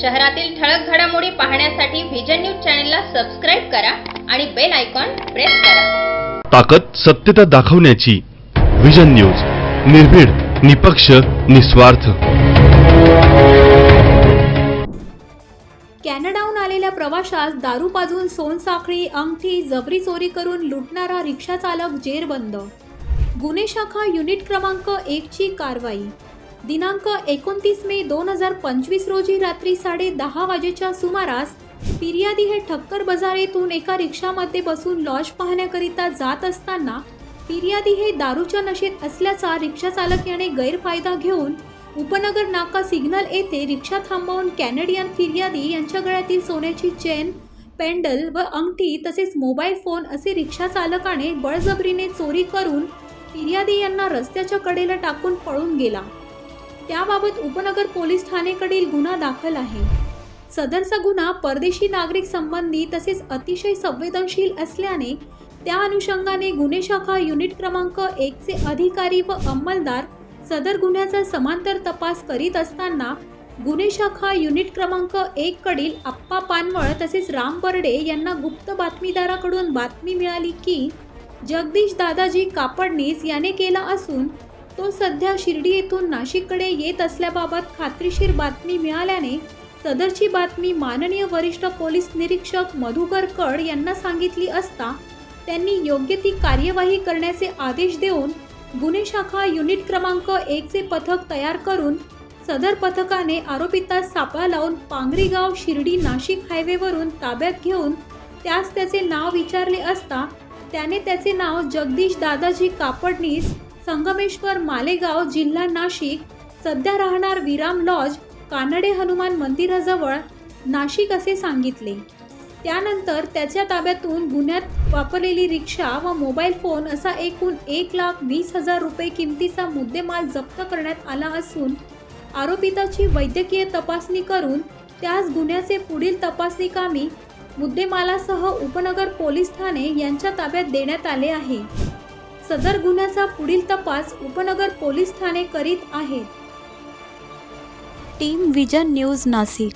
शहरातील ठळक घडामोडी पाहण्यासाठी व्हिजन न्यूज चॅनलला सबस्क्राईब करा आणि बेल आयकॉन प्रेस करा. ताकद सत्यता दाखवण्याची विजन न्यूज निर्भीड निपक्ष निस्वार्थ. कॅनडाहून आलेल्या प्रवाशास दारू पाजून सोनसाखळी अंगठी जबरी चोरी करून लुटणारा रिक्षा चालक जेरबंद. गुन्हे शाखा युनिट क्रमांक एकची कारवाई. दिनांक एकोणतीस मे दोन हजार पंचवीस रोजी रात्री साडे दहा वाजेच्या सुमारास फिर्यादी हे ठक्कर बाजार येथून एका रिक्षामध्ये बसून लॉज पाहण्याकरिता जात असताना फिर्यादी हे दारूच्या नशेत असल्याचा रिक्षा चालक याने गैरफायदा घेऊन उपनगर नाका सिग्नल येथे रिक्षा थांबवून कॅनेडियन फिर्यादी यांच्या गळ्यातील सोन्याची चेन पेंडल व अंगठी तसेच मोबाईल फोन असे रिक्षा चालकाने बळजबरीने चोरी करून फिर्यादी यांना रस्त्याच्या कडेला टाकून पळून गेला. त्याबाबत उपनगर पोलीस ठाणेकडील गुन्हा दाखल आहे. सदरचा गुन्हा परदेशी नागरिक संबंधी तसेच अतिशय संवेदनशील असल्याने त्या अनुषंगाने गुन्हे शाखा युनिट क्रमांक एकचे अधिकारी व अंमलदार सदर गुन्ह्याचा समांतर तपास करीत असताना गुन्हे शाखा युनिट क्रमांक एक कडील आप्पा पानवळ तसेच राम बर्डे यांना गुप्त बातमीदाराकडून बातमी मिळाली की जगदीश दादाजी कापडनीस याने केला असून तो सध्या शिर्डी येथून नाशिककडे येत असल्याबाबत खात्रीशीर बातमी मिळाल्याने सदरची बातमी माननीय वरिष्ठ पोलीस निरीक्षक मधुकर कड यांना सांगितली असता त्यांनी योग्य ती कार्यवाही करण्याचे आदेश देऊन गुन्हे शाखा युनिट क्रमांक एकचे पथक तयार करून सदर पथकाने आरोपितास सापळा लावून पांगरीगाव शिर्डी नाशिक हायवेवरून ताब्यात घेऊन त्यास त्याचे नाव विचारले असता त्याने त्याचे नाव जगदीश दादाजी कापडनीस संगमेश्वर मालेगाव जिल्हा नाशिक. सध्या राहणार विराम लॉज कानडे हनुमान मंदिराजवळ नाशिक असे सांगितले. त्यानंतर त्याच्या ताब्यातून गुन्ह्यात वापरलेली रिक्षा व मोबाईल फोन असा एकूण एक लाख वीस हजार रुपये किमतीचा मुद्देमाल जप्त करण्यात आला असून आरोपिताची वैद्यकीय तपासणी करून त्यास गुन्ह्याचे पुढील तपासणी कामी मुद्देमालासह उपनगर पोलीस ठाणे यांच्या ताब्यात देण्यात आले आहे. सदर गुन्ह्याचा पुढील तपास उपनगर पोलीस ठाणे करीत आहेत टीम विजन न्यूज नाशिक.